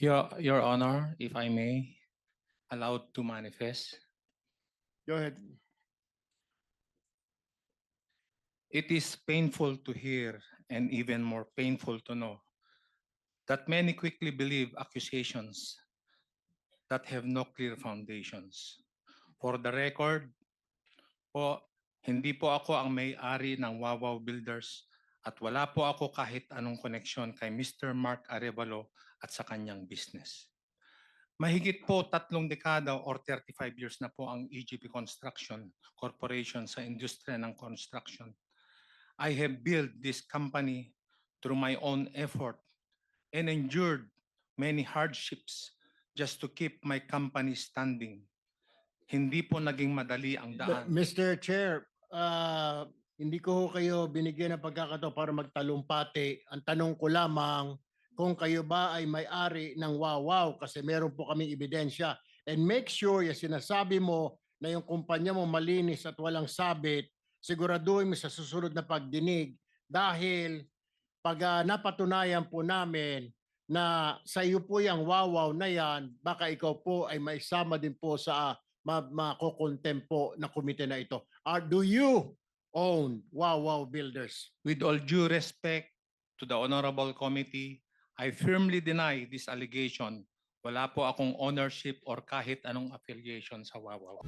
Your, Your Honor, if I may, allowed to manifest. Go ahead. It is painful to hear and even more painful to know that many quickly believe accusations that have no clear foundations. For the record, po, hindi po ako ang may-ari ng Wawaw Builders at wala po ako kahit anong koneksyon kay Mr. Mark Arevalo at sa kanyang business. Mahigit po tatlong dekada or 35 years na po ang EGP Construction Corporation sa industriya ng construction. I have built this company through my own effort and endured many hardships just to keep my company standing. Hindi po naging madali ang daan. Mr. Chair, ah, hindi ko ho kayo binigyan ng pagkakataon para magtalumpati. Ang tanong ko lamang kung kayo ba ay may-ari ng Wawaw kasi meron po kaming ebidensya. And make sure yung sinasabi mo na yung kumpanya mo malinis at walang sabit, siguraduhin mo sa susunod na pagdinig dahil pag ah, napatunayan po namin na sa iyo po yung Wawaw na yan, baka ikaw po ay maisama din po sa ma makokontem po na komite na ito. Are, do you own Wow Wow Builders? With all due respect to the Honorable Committee, I firmly deny this allegation. Wala po akong ownership or kahit anong affiliation sa Wawaw.